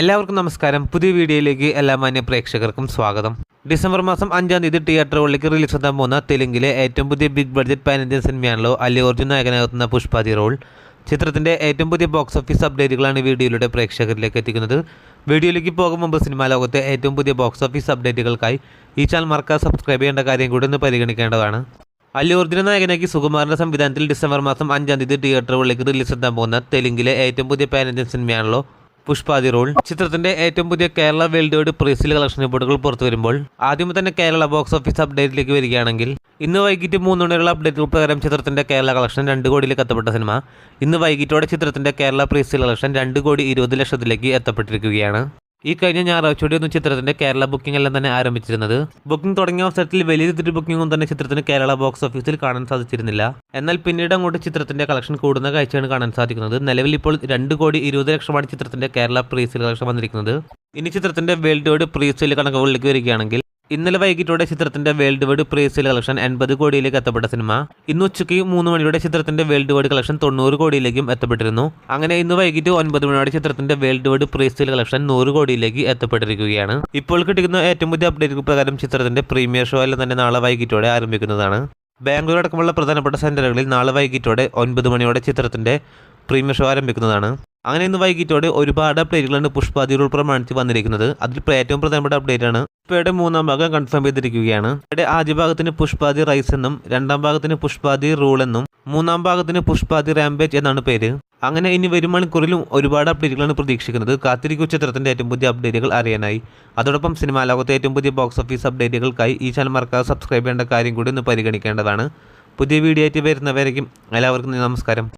എല്ലാവർക്കും നമസ്കാരം. പുതിയ വീഡിയോയിലേക്ക് എല്ലാ മാന്യ പ്രേക്ഷകർക്കും സ്വാഗതം. ഡിസംബർ മാസം അഞ്ചാം തീയതി തിയേറ്ററുകളിലേക്ക് റിലീസ് എത്താൻ പോകുന്ന തെലുങ്കിലെ ഏറ്റവും പുതിയ ബിഗ് ബഡ്ജറ്റ് പാൻ ഇന്ത്യൻ സിനിമയാണല്ലോ അല്ലി അർജുൻ നായകനാകുന്ന പുഷ്പാതി റോൾ. ചിത്രത്തിന്റെ ഏറ്റവും പുതിയ ബോക്സ് ഓഫീസ് അപ്ഡേറ്റുകളാണ് വീഡിയോയിലൂടെ പ്രേക്ഷകരിലേക്ക് എത്തിക്കുന്നത്. വീഡിയോയിലേക്ക് പോകും മുമ്പ് സിനിമാ ലോകത്തെ ഏറ്റവും പുതിയ ബോക്സ് ഓഫീസ് അപ്ഡേറ്റുകൾക്കായി ഈ ചാനൽ മറക്കാതെ സബ്സ്ക്രൈബ് ചെയ്യേണ്ട കാര്യം കൂടി ഒന്ന് പരിഗണിക്കേണ്ടതാണ്. അല്ലു അർജുന നായകനാക്കി സുകുമാറിന്റെ സംവിധാനത്തിൽ ഡിസംബർ മാസം അഞ്ചാം തീയതി തിയേറ്ററുകളിലേക്ക് റിലീസ് എത്താൻ പോകുന്ന തെലുങ്കിലെ ഏറ്റവും പുതിയ പാൻ ഇന്ത്യൻ സിനിമയാണല്ലോ പുഷ്പാതി റോൾ. ചിത്രത്തിന്റെ ഏറ്റവും പുതിയ കേരള വേൾഡ് വൈഡ് പ്രീസിൽ കളക്ഷൻ റിപ്പോർട്ടുകൾ പുറത്തു വരുമ്പോൾ ആദ്യം തന്നെ കേരള ബോക്സ് ഓഫീസ് അപ്ഡേറ്റിലേക്ക് വരികയാണെങ്കിൽ ഇന്ന് വൈകിട്ട് മൂന്ന് മണിയുള്ള അപ്ഡേറ്റുകൾ പ്രകാരം ചിത്രത്തിന്റെ കേരള കളക്ഷൻ രണ്ട് കോടിയിൽ എത്തപ്പെട്ട സിനിമ ഇന്ന് വൈകിട്ടോടെ ചിത്രത്തിന്റെ കേരള പ്രീസിൽ കളക്ഷൻ രണ്ട് കോടി ഇരുപത് ലക്ഷത്തിലേക്ക് എത്തപ്പെട്ടിരിക്കുകയാണ്. ഈ കഴിഞ്ഞ ഞായറാഴ്ചയോടെയൊന്നും ചിത്രത്തിന്റെ കേരള ബുക്കിംഗ് എല്ലാം തന്നെ ആരംഭിച്ചിരുന്നത്. ബുക്കിംഗ് തുടങ്ങിയ അവസരത്തിൽ വലിയ രീതിയിൽ ബുക്കിംഗും തന്നെ ചിത്രത്തിന് കേരള ബോക്സ് ഓഫീസിൽ കാണാൻ സാധിച്ചിരുന്നില്ല. എന്നാൽ പിന്നീട് അങ്ങോട്ട് ചിത്രത്തിന്റെ കളക്ഷൻ കൂടുന്ന കാഴ്ചയാണ് കാണാൻ സാധിക്കുന്നത്. നിലവിൽ ഇപ്പോൾ രണ്ട് കോടി ഇരുപത് ലക്ഷമാണ് ചിത്രത്തിന്റെ കേരള പ്രീസെയിൽ കളക്ഷൻ വന്നിരിക്കുന്നത്. ഇനി ചിത്രത്തിന്റെ വേൾഡ് വൈഡ് പ്രീസെയിൽ കണക്കുകളിലേക്ക് വരികയാണെങ്കിൽ ഇന്നലെ വൈകിട്ടോടെ ചിത്രത്തിന്റെ വേൾഡ് വൈഡ് പ്രീസെയിൽ കളക്ഷൻ എൺപത് കോടിയിലേക്ക് എത്തപ്പെട്ട സിനിമ ഇന്ന് ഉച്ചയ്ക്ക് മൂന്ന് മണിയോടെ ചിത്രത്തിന്റെ വേൾഡ് വൈഡ് കളക്ഷൻ തൊണ്ണൂറ് കോടിയിലേക്കും എത്തപ്പെട്ടിരുന്നു. അങ്ങനെ ഇന്ന് വൈകിട്ട് ഒൻപത് മണിയോടെ ചിത്രത്തിന്റെ വേൾഡ് വൈഡ് പ്രീസെയിൽ കളക്ഷൻ നൂറ് കോടിയിലേക്ക് എത്തപ്പെട്ടിരിക്കുകയാണ്. ഇപ്പോൾ കിട്ടുന്ന ഏറ്റവും പുതിയ അപ്ഡേറ്റുകൾ പ്രകാരം ചിത്രത്തിന്റെ പ്രീമിയർ ഷോ എല്ലാം തന്നെ നാളെ വൈകിട്ടോടെ ആരംഭിക്കുന്നതാണ്. ബാംഗ്ലൂർ അടക്കമുള്ള പ്രധാനപ്പെട്ട സെന്ററുകളിൽ നാളെ വൈകിട്ടോടെ ഒൻപത് മണിയോടെ ചിത്രത്തിന്റെ പ്രീമിയർ ഷോ ആരംഭിക്കുന്നതാണ്. അങ്ങനെ ഇന്ന് വൈകിട്ടോടെ ഒരുപാട് അപ്ഡേറ്റുകളാണ് റൂൾ പ്രമാണിച്ച് വന്നിരിക്കുന്നത്. അതിൽ ഏറ്റവും പ്രധാനപ്പെട്ട അപ്ഡേറ്റ് ആണ് പുഷ്പയുടെ മൂന്നാം ഭാഗം കൺഫേം ചെയ്തിരിക്കുകയാണ്. ഇവിടെ ആദ്യ ഭാഗത്തിന് പുഷ്പാതി റൈസ് എന്നും രണ്ടാം ഭാഗത്തിന് പുഷ്പാതി റൂൾ എന്നും മൂന്നാം ഭാഗത്തിന് പുഷ്പാതി റാംബേജ് എന്നാണ് പേര്. അങ്ങനെ ഇനി വരും മണിക്കൂറിലും ഒരുപാട് അപ്ഡേറ്റുകളാണ് പ്രതീക്ഷിക്കുന്നത്. കാത്തിരിക്കും ചിത്രത്തിന്റെ ഏറ്റവും പുതിയ അപ്ഡേറ്റുകൾ അറിയാനായി. അതോടൊപ്പം സിനിമാ ലോകത്തെ ഏറ്റവും പുതിയ ബോക്സ് ഓഫീസ് അപ്ഡേറ്റുകൾക്കായി ഈ ചാനൽ മറക്കാതെ സബ്സ്ക്രൈബ് ചെയ്യേണ്ട കാര്യം കൂടി ഒന്ന് പരിഗണിക്കേണ്ടതാണ്. പുതിയ വീഡിയോ ആയിട്ട് വരുന്നവരേക്കും എല്ലാവർക്കും നമസ്കാരം.